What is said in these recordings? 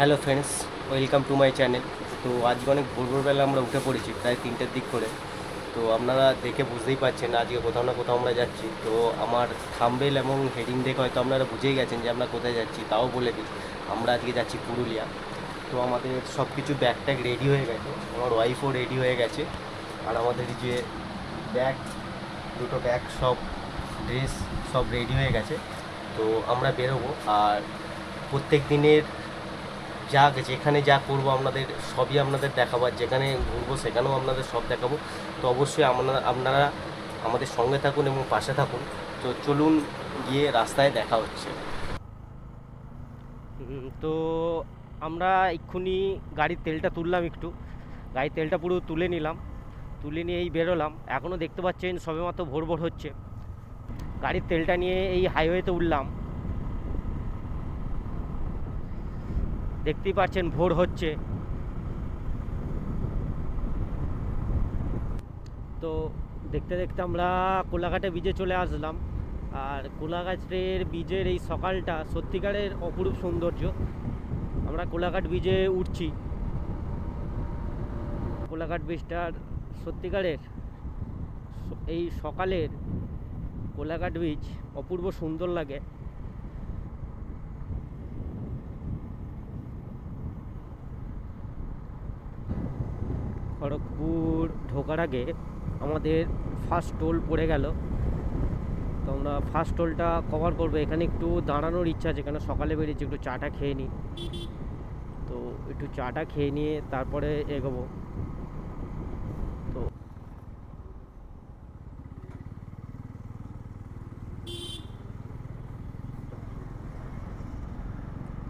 Hello friends, welcome to my channel. তো আজকে অনেক ভোর ভোরবেলা আমরা উঠে পড়েছি, প্রায় তিনটের দিক করে। তো আপনারা দেখে বুঝতেই পারছেন আজকে কোথাও না কোথাও আমরা যাচ্ছি। তো আমার থাম্বেল এবং হেডিং দেখে হয়তো আপনারা বুঝেই গেছেন যে আমরা কোথায় যাচ্ছি, তাও বলে দিই, আমরা আজকে যাচ্ছি পুরুলিয়া। তো আমাদের সব কিছু ব্যাগ ট্যাগ রেডি হয়ে গেছে, আমার ওয়াইফও রেডি হয়ে গেছে। আর আমাদের যে ব্যাগ দুটো ব্যাগ সব ড্রেস সব রেডি হয়ে গেছে। তো আমরা বেরোবো, আর প্রত্যেক দিনের যা যেখানে যা করব আপনাদের, সবই আপনাদের দেখাবো আর যেখানে ঘুরবো সেখানেও আপনাদের সব দেখাবো। তো অবশ্যই আপনারা আপনারা আমাদের সঙ্গে থাকুন এবং পাশে থাকুন। তো চলুন গিয়ে রাস্তায় দেখা হচ্ছে। তো আমরা এক্ষুনি গাড়ির তেলটা তুললাম একটু। গাড়ির তেলটা পুরো তুলে নিলাম। তুলে নিয়ে এই বেরোলাম। এখনও দেখতে পাচ্ছেন সবেমাত্র ভোর ভোর হচ্ছে। গাড়ির তেলটা নিয়ে এই হাইওয়েতে উঠলাম। দেখতেই পাচ্ছেন ভোর হচ্ছে। তো দেখতে দেখতে আমরা কোলাঘাটে বিজে চলে আসলাম। আর কোলাঘাটের বীজের এই সকালটা সত্যিকারের অপরূপ সৌন্দর্য। আমরা কোলাঘাট বীজে উঠছি। কোলাঘাট বীজটার সত্যিকারের এই সকালের কোলাঘাট বীজ অপূর্ব সুন্দর লাগে। খড়গপুর ঢোকার আগে আমাদের ফার্স্ট টোল পড়ে গেল। তো আমরা ফার্স্ট টোলটা কভার করব। এখানে একটু দাঁড়ানোর ইচ্ছা আছে কেন সকালে বেরিয়েছি, একটু চাটা খেয়ে নিই তো একটু চাটা খেয়ে নিয়ে তারপরে এগোবো।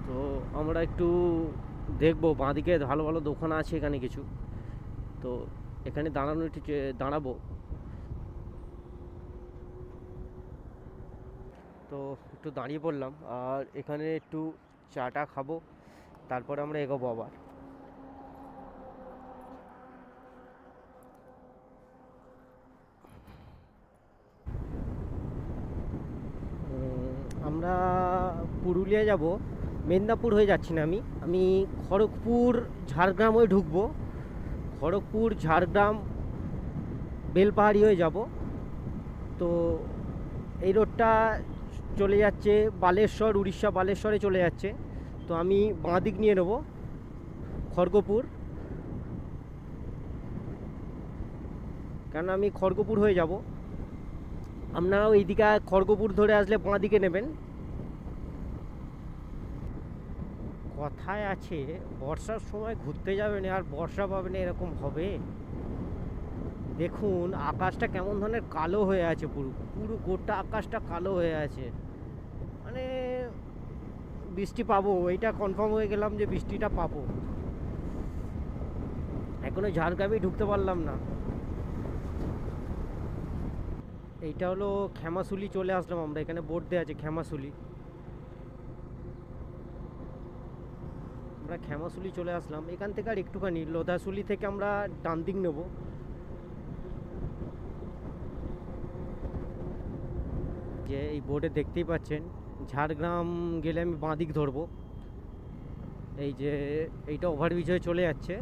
তো আমরা একটু দেখব, বাঁদিকে ভালো ভালো দোকান আছে এখানে কিছু। তো এখানে দাঁড়ানো একটু দাঁড়াবো। তো একটু দাঁড়িয়ে পড়লাম, আর এখানে একটু চাটা খাব, তারপরে আমরা এগোবো আবার। আমরা পুরুলিয়া যাব। মেদিনীপুর হয়ে যাচ্ছি না আমি আমি খড়গপুর, ঝাড়গ্রাম হয়ে ঢুকবো। খড়গপুর, ঝাড়গ্রাম, বেলপাহাড়ি হয়ে যাব। তো এই রোডটা চলে যাচ্ছে বালেশ্বর, উড়িষ্যা বালেশ্বরে চলে যাচ্ছে। তো আমি বাঁ দিক নিয়ে নেব, খড়গপুর। কারণ আমি খড়গপুর হয়ে যাব। আপনারাও এইদিকে খড়গপুর ধরে আসলে বাঁ দিকে নেবেন। কথায় আছে, বর্ষার সময় ঘুরতে যাবেন আর বর্ষা পাবেন এরকম হবে। দেখুন, আকাশটা কেমন ধরনের কালো হয়ে আছে পুরো পুরো গোটা আকাশটা কালো হয়ে আছে। মানে বৃষ্টি পাবো এইটা কনফার্ম হয়ে গেলাম যে বৃষ্টিটা পাবো। এখনও ঝাড়গ্রামেই ঢুকতে পারলাম না। এইটা হলো ক্ষেমাশুলি চলে আসলাম আমরা, এখানে বোর্ড দেওয়া আছে ক্ষেমাশুলি আমরা ক্ষেমাশুলি চলে আসলাম। এখান থেকে আর একটুখানি লোধাশুলি থেকে আমরা ডান দিক নেব। যে এই বোর্ডে দেখতেই পাচ্ছেন, ঝাড়গ্রাম গেলে আমি বাঁ দিক ধরবো। এই যে এইটা ওভারব্রিজ হয়ে চলে যাচ্ছে।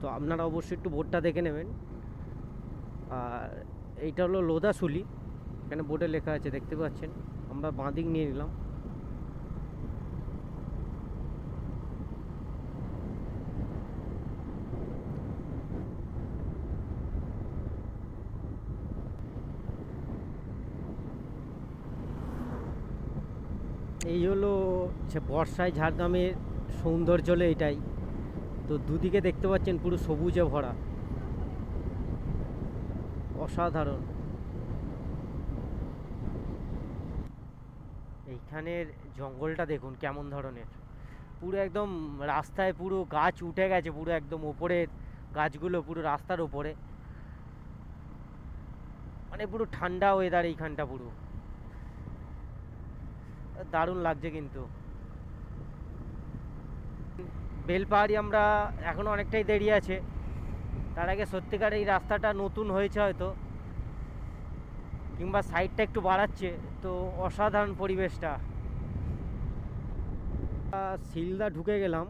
তো আপনারা অবশ্যই একটু বোর্ডটা দেখে নেবেন। আর এইটা হলো লোদাশুলি এখানে বোর্ডে লেখা আছে, দেখতে পাচ্ছেন? আমরা বাঁ দিক নিয়ে নিলাম। এই হলো যে বর্ষায় ঝাড়গ্রামের সৌন্দর্য হলো এটাই। তো দুদিকে দেখতে পাচ্ছেন পুরো সবুজে ভরা। অসাধারণ। এইখানের জঙ্গলটা দেখুন কেমন ধরনের। পুরো একদম রাস্তায় পুরো গাছ উঠে গেছে, পুরো একদম ওপরের গাছগুলো পুরো রাস্তার ওপরে। মানে পুরো ঠান্ডা ওয়েদার এইখানটা পুরো। দারুণ লাগছে কিন্তু। বেলপাহাড়ি আমরা এখনও অনেকটাই দেরি আছে। তার আগে সত্যিকার এই রাস্তাটা নতুন হয়েছে হয়তো। কিংবা সাইডটা একটু বাড়াচ্ছে, তো অসাধারণ পরিবেশটা। শিলদা ঢুকে গেলাম।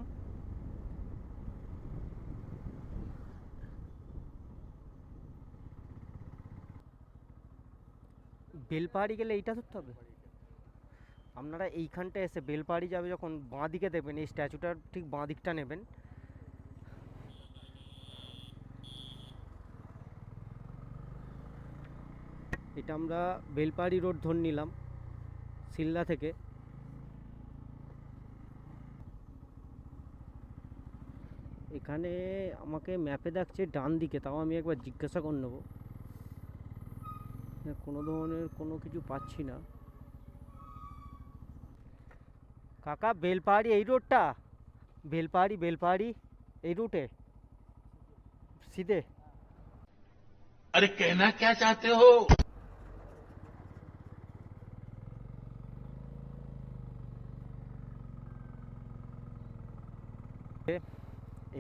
বেলপাহাড়ি গেলে এইটা ধরতে হবে? আপনারা এইখানটা এসে বেলপাহাড়ি যাবে যখন বাঁ দিকে দেবেন এই স্ট্যাচুটার ঠিক বাঁ দিকটা নেবেন। এটা আমরা বেলপাহাড়ি রোড ধরে নিলাম শিলদা থেকে। এখানে আমাকে ম্যাপে দেখছে ডান দিকে, তাও আমি একবার জিজ্ঞাসা করে নেব। কোনো ধরনের কোনো কিছু পাচ্ছি না। কাকা বেলপাহাড়ি এই রোডটা? বেলপাহাড়ি বেলপাহাড়ি এই রুটে? সিধে? আরে কেনা কে চাতে হো?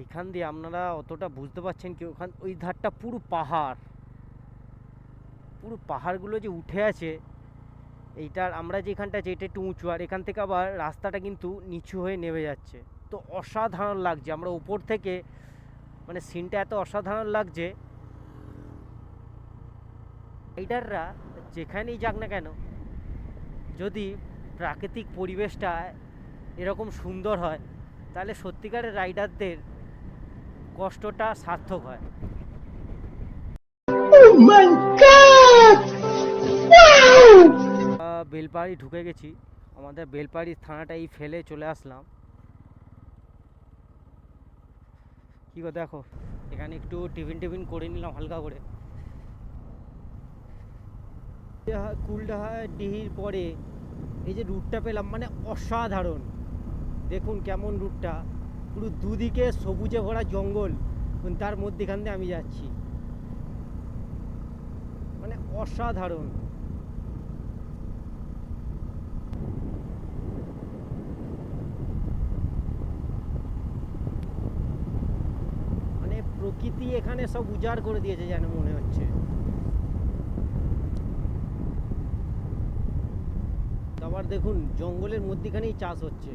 এইখান দিয়ে আপনারা অতটা বুঝতে পারছেন কি ওখান ওই ধারটা পুরো পাহাড়। পুরো পাহাড়গুলো যে উঠে আছে এইটার আমরা যেখানটা এটা একটু উঁচু, আর এখান থেকে আবার রাস্তাটা কিন্তু নিচু হয়ে নেমে যাচ্ছে। তো অসাধারণ লাগছে, আমরা উপর থেকে মানে সিনটা এত অসাধারণ লাগছে। রাইডাররা যেখানেই যাক না কেন, যদি প্রাকৃতিক পরিবেশটা এরকম সুন্দর হয়, তাহলে সত্যিকারের রাইডারদের কষ্টটা সার্থক হয়। বেলপাহাড়ি ঢুকে গেছি। আমাদের বেলপাহাড়ি থানাটাই ফেলে চলে আসলাম। কি গো দেখো, এখানে একটু টিফিন টিফিন করে নিলাম হালকা করে। কুলডাহা ডিহির পরে এই যে রুটটা পেলাম মানে অসাধারণ। দেখুন কেমন রুটটা পুরো দুদিকে সবুজে ভরা জঙ্গল। তার মধ্যেখান দিয়ে আমি যাচ্ছি। মানে অসাধারণ মানে প্রকৃতি এখানে সব উজাড় করে দিয়েছে যেন মনে হচ্ছে। আবার দেখুন, জঙ্গলের মধ্যেখানেই চাষ হচ্ছে।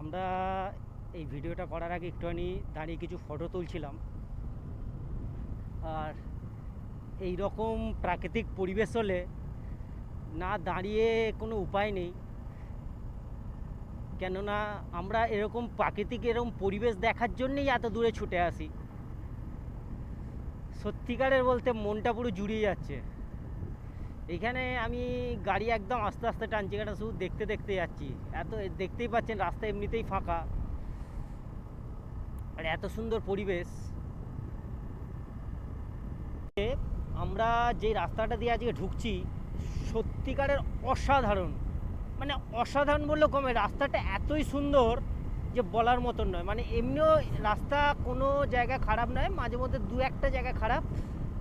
আমরা এই ভিডিওটা করার আগে একটুখানি দাঁড়িয়ে কিছু ফটো তুলছিলাম। আর এই রকম প্রাকৃতিক পরিবেশ হলে না দাঁড়িয়ে কোনো উপায় নেই। কেননা আমরা এরকম প্রাকৃতিক এরকম পরিবেশ দেখার জন্যেই এত দূরে ছুটে আসি। সত্যিকারের বলতে মনটা পুরো জুড়িয়ে যাচ্ছে। এখানে আমি গাড়ি একদম আস্তে আস্তে টানছি কেন শুধু দেখতে দেখতে যাচ্ছি। এত দেখতেই পাচ্ছেন রাস্তা এমনিতেই ফাঁকা। আর এত সুন্দর পরিবেশ। আমরা যে রাস্তাটা দিয়ে আজকে ঢুকছি সত্যিকারের অসাধারণ। মানে অসাধারণ বললেও কমে রাস্তাটা এতই সুন্দর যে বলার মতন নয়। মানে এমনিও রাস্তা কোনো জায়গা খারাপ নয়, মাঝে মধ্যে দু একটা জায়গা খারাপ।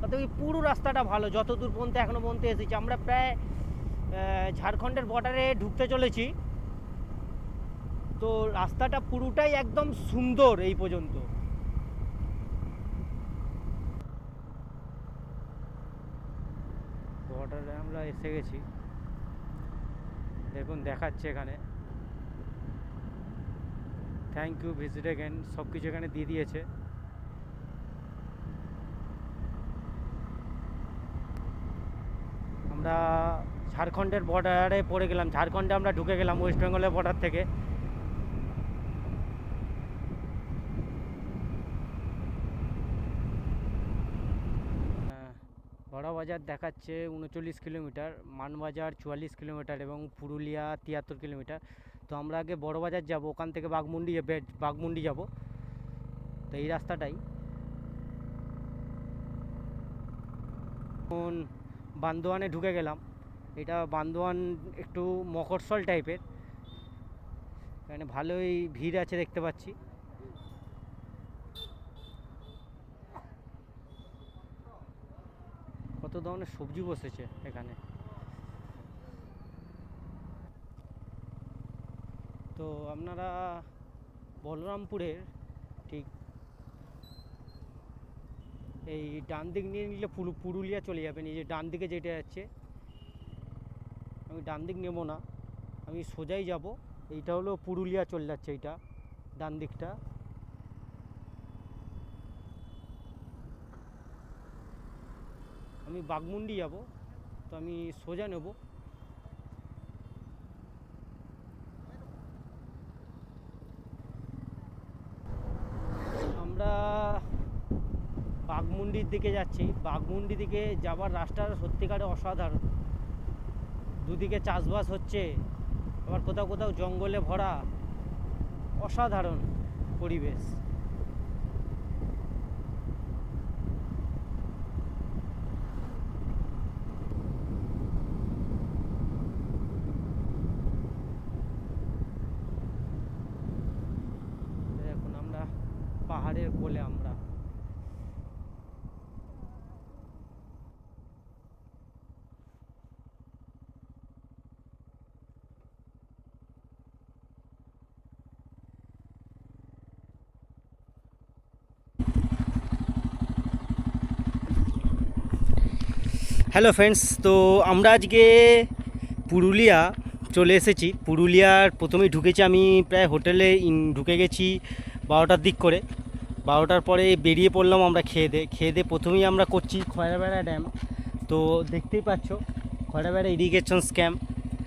তবে পুরো রাস্তাটা ভালো। যত দূর পর্যন্ত এখনও পর্যন্ত এসেছি। আমরা প্রায় ঝাড়খণ্ডের বর্ডারে ঢুকতে চলেছি। তো রাস্তাটা পুরোটাই একদম সুন্দর এই পর্যন্ত। বর্ডারে আমরা এসে গেছি। দেখুন, দেখাচ্ছে এখানে। থ্যাংক ইউ ভিজিট এগেন সব কিছু এখানে দিয়ে দিয়েছে। আমরা ঝাড়খণ্ডের বর্ডারে পড়ে গেলাম। ঝাড়খণ্ডে আমরা ঢুকে গেলাম ওয়েস্ট বেঙ্গলের বর্ডার থেকে। বড় বাজার দেখাচ্ছে উনচল্লিশ কিলোমিটার, মানবাজার চুয়াল্লিশ কিলোমিটার এবং পুরুলিয়া তিয়াত্তর কিলোমিটার। তো আমরা আগে বড় বাজার যাব, ওখান থেকে বাগমুন্ডি যাবে বাগমুন্ডি যাব। তো এই রাস্তাটাই। বান্দোয়ানে ঢুকে গেলাম। এটা বান্দোয়ান একটু মকরসল টাইপের এখানে ভালোই ভিড় আছে দেখতে পাচ্ছি। ধরনের সবজি বসেছে এখানে? তো আপনারা বলরামপুরের ঠিক এই ডান দিক নিয়ে নিলে পুরু- পুরুলিয়া চলে যাবেন এই যে ডান দিকে যেটা যাচ্ছে, আমি ডান দিক নেব না, আমি সোজাই যাব, এইটা হলো পুরুলিয়া চলে যাচ্ছে এইটা, ডান দিকটা। আমি বাগমুন্ডি যাব, তো আমি সোজা নেব। আমরা বাগমুন্ডির দিকে যাচ্ছি। বাগমুন্ডি দিকে যাবার রাস্তাটা সত্যিকারে অসাধারণ। দুদিকে চাষবাস হচ্ছে, আবার কোথাও কোথাও জঙ্গলে ভরা অসাধারণ পরিবেশ দেখুন আমরা পাহাড়ের কোলে আমরা হ্যালো ফ্রেন্ডস, তো আমরা আজকে পুরুলিয়া চলে এসেছি। পুরুলিয়ার প্রথমেই ঢুকেছি আমি প্রায় হোটেলে ঢুকে গেছি বারোটার দিক করে। বারোটার পরে বেরিয়ে পড়লাম আমরা খেয়ে দে খেয়ে দে প্রথমেই আমরা করছি খয়রাবেড়া ড্যাম। তো দেখতেই পাচ্ছ, খয়রাবেড়া ইরিগেশন স্ক্যাম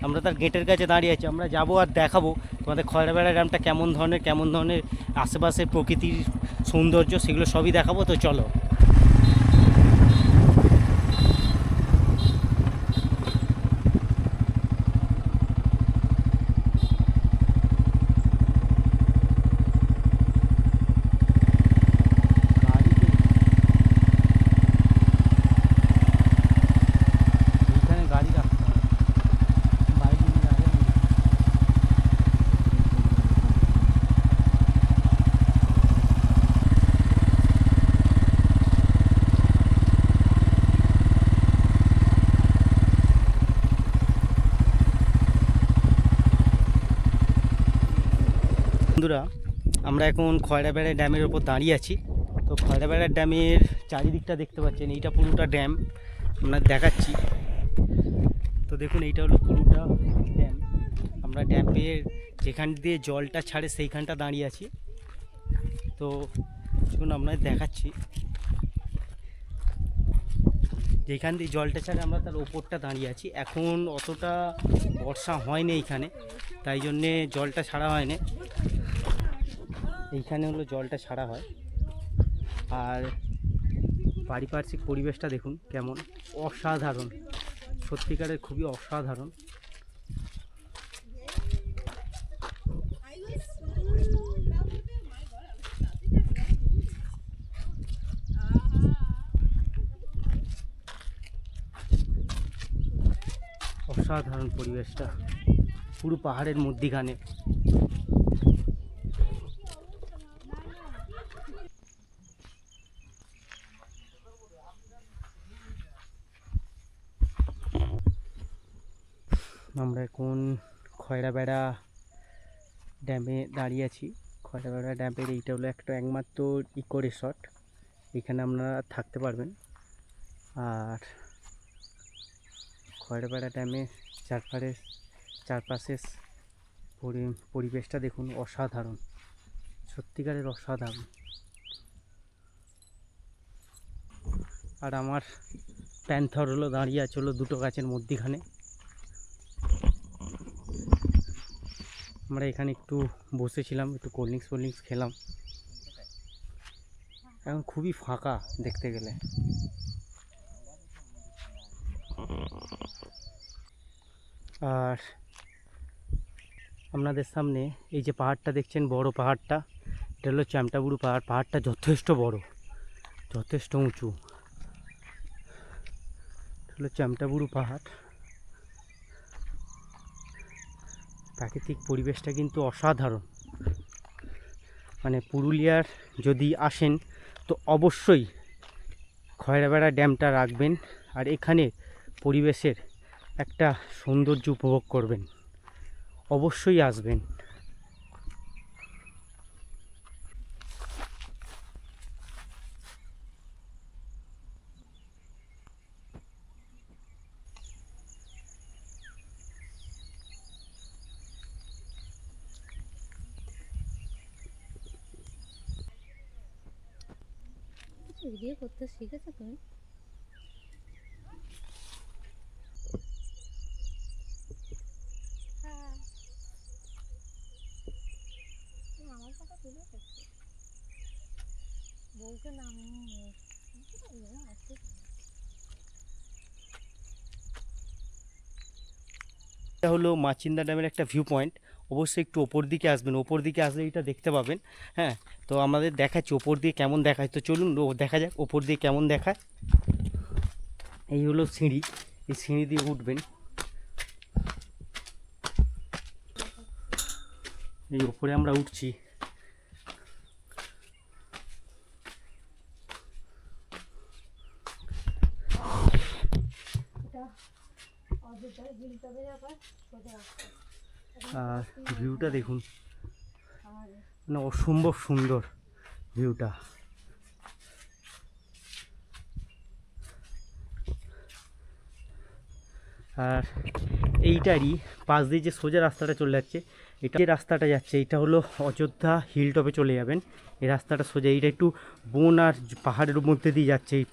আমরা তার গেটের কাছে দাঁড়িয়ে আছি, আমরা যাব আর দেখাবো তোমাদের খয়রাবেড়া ড্যামটা কেমন ধরনের কেমন ধরনের আশেপাশের প্রকৃতির সৌন্দর্য সেগুলো সবই দেখাবো। তো চলো গাড়িতে এইখানে গাড়ি রাখতে হবে বাইক নিয়ে যাবে না। বন্ধুরা, আমরা এখন খয়রাবেড়া ড্যামের ওপর দাঁড়িয়ে আছি। তো খয়রাবেড়া ড্যামের চারিদিকটা দেখতে পাচ্ছেন, এইটা পুরোটা ড্যাম, আমরা দেখাচ্ছি। তো দেখুন, এইটা হলো পুরোটা ড্যাম। আমরা ড্যামের যেখান দিয়ে জলটা ছাড়ে সেইখানটা দাঁড়িয়ে আছি। তো দেখুন আমরা দেখাচ্ছি। যেখান দিয়ে জলটা ছাড়ে আমরা তার ওপরটা দাঁড়িয়ে আছি। এখন অতটা বর্ষা হয়নি এইখানে তাই জন্যে জলটা ছাড়া হয়নি। এইখানে হলো জলটা ছাড়া হয়। আর পারিপার্শ্বিক পরিবেশটা দেখুন কেমন অসাধারণ। সত্যিকারের খুবই অসাধারণ। অসাধারণ পরিবেশটা। পুরো পাহাড়ের মধ্যিখানে। আমরা এখন খয়রাবেড়া ড্যামে দাঁড়িয়ে আছি। খয়রাবেড়া ড্যামের এইটা হলো একটা একমাত্র ইকো রিসর্ট। এখানে আপনারা থাকতে পারবেন। আর খয়রাবেড়া ড্যামে চারপাশে চারপাশে পরি- পরিবেশটা দেখুন অসাধারণ। সত্যিকারের অসাধারণ। আর আমার প্যান্থর হলো দাঁড়িয়ে আছে হলো দুটো গাছের মধ্যিখানে। আমরা এখানে একটু বসেছিলাম, একটু কোল্ড ড্রিঙ্কস কোল্ড ড্রিঙ্কস খেলাম। এখন খুবই ফাঁকা দেখতে গেলে। আর আপনাদের সামনে এই যে পাহাড়টা দেখছেন, বড় পাহাড়টা, এটা হলো চ্যামটাবুরু পাহাড়। পাহাড়টা যথেষ্ট বড়, যথেষ্ট উঁচু। হলো চ্যামটাবুরু পাহাড়। প্রাকৃতিক পরিবেশটা কিন্তু অসাধারণ। মানে পুরুলিয়ার যদি আসেন, তো অবশ্যই খয়রাবেড়া ড্যামটা রাখবেন আর এখানে পরিবেশের একটা সৌন্দর্য উপভোগ করবেন। অবশ্যই আসবেন। ভিডিও করতে শিখেছো তুমি? হ্যাঁ। হলো মাচিন্দা ড্যামের একটা ভিউ পয়েন্ট অবশ্যই একটু ওপর দিকে আসবেন। ওপর দিকে আসলে এটা দেখতে পাবেন হ্যাঁ? তো আমাদের দেখাচ্ছি, ওপর দিয়ে কেমন দেখায়। তো চলুন দেখা যাক, ওপর দিয়ে কেমন দেখায়। এই হলো সিঁড়ি। এই সিঁড়ি দিয়ে উঠবেন। এই ওপরে আমরা উঠছি। রাস্তা। আর ভিউটা দেখুন। মানে অসম্ভব সুন্দর ভিউটা। আর এইটারই পাশ দিয়ে যে সোজা রাস্তাটা চলে যাচ্ছে এটা যে রাস্তাটা যাচ্ছে এটা হলো অযোধ্যা হিল টপে চলে যাবেন। এই রাস্তাটা সোজা এইটা একটু বন আর পাহাড়ের মধ্যে দিয়ে যাচ্ছে এই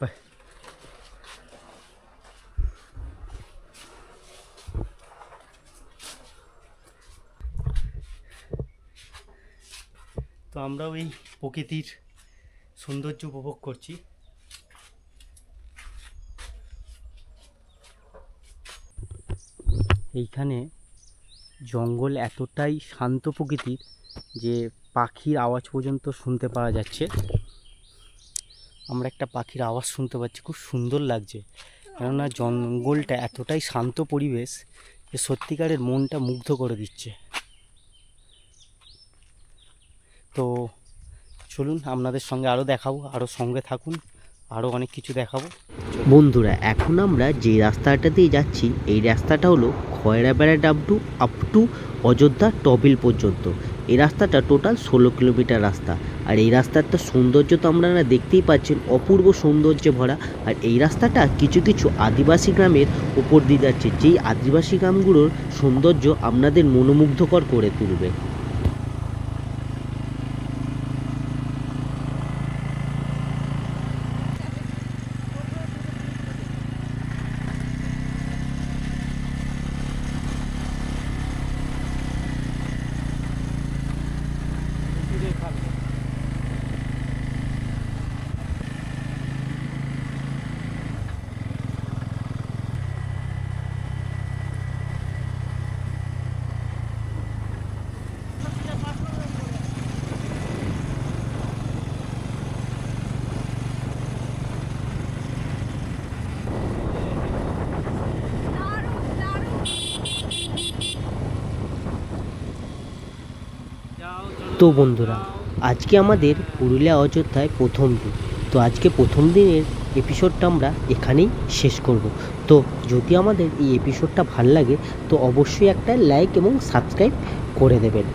তো আমরাও এই প্রকৃতির সৌন্দর্য উপভোগ করছি। এইখানে জঙ্গল এতটাই শান্ত প্রকৃতির যে পাখির আওয়াজ পর্যন্ত শুনতে পাওয়া যাচ্ছে। আমরা একটা পাখির আওয়াজ শুনতে পাচ্ছি, খুব সুন্দর লাগছে। কেননা জঙ্গলটা এতটাই শান্ত পরিবেশ যে সত্যিকারের মনটা মুগ্ধ করে দিচ্ছে। তো চলুন আপনাদের সঙ্গে আরও দেখাবো আরও সঙ্গে থাকুন আরও অনেক কিছু দেখাবো। বন্ধুরা, এখন আমরা যে রাস্তাটা দিয়ে যাচ্ছি, এই রাস্তাটা হলো খয়রাবেড়া ডাবডু আপ টু অযোধ্যা টবিল পর্যন্ত। এই রাস্তাটা টোটাল ষোলো কিলোমিটার রাস্তা। আর এই রাস্তাটা সৌন্দর্য তো আপনারা দেখতেই পাচ্ছেন, অপূর্ব সৌন্দর্যে ভরা। আর এই রাস্তাটা কিছু কিছু আদিবাসী গ্রামের উপর দিয়ে যাচ্ছে। যেই আদিবাসী গ্রামগুলোর সৌন্দর্য আপনাদের মনোমুগ্ধকর করে তুলবে। তো বন্ধুরা, আজকে আমাদের পুরুলিয়া অযোধ্যায় প্রথম দিন। তো আজকে প্রথম দিনের এপিসোডটা আমরা এখানেই শেষ করব। তো যদি আমাদের এই এপিসোডটা ভালো লাগে, তো অবশ্যই একটা লাইক এবং সাবস্ক্রাইব করে দেবেন।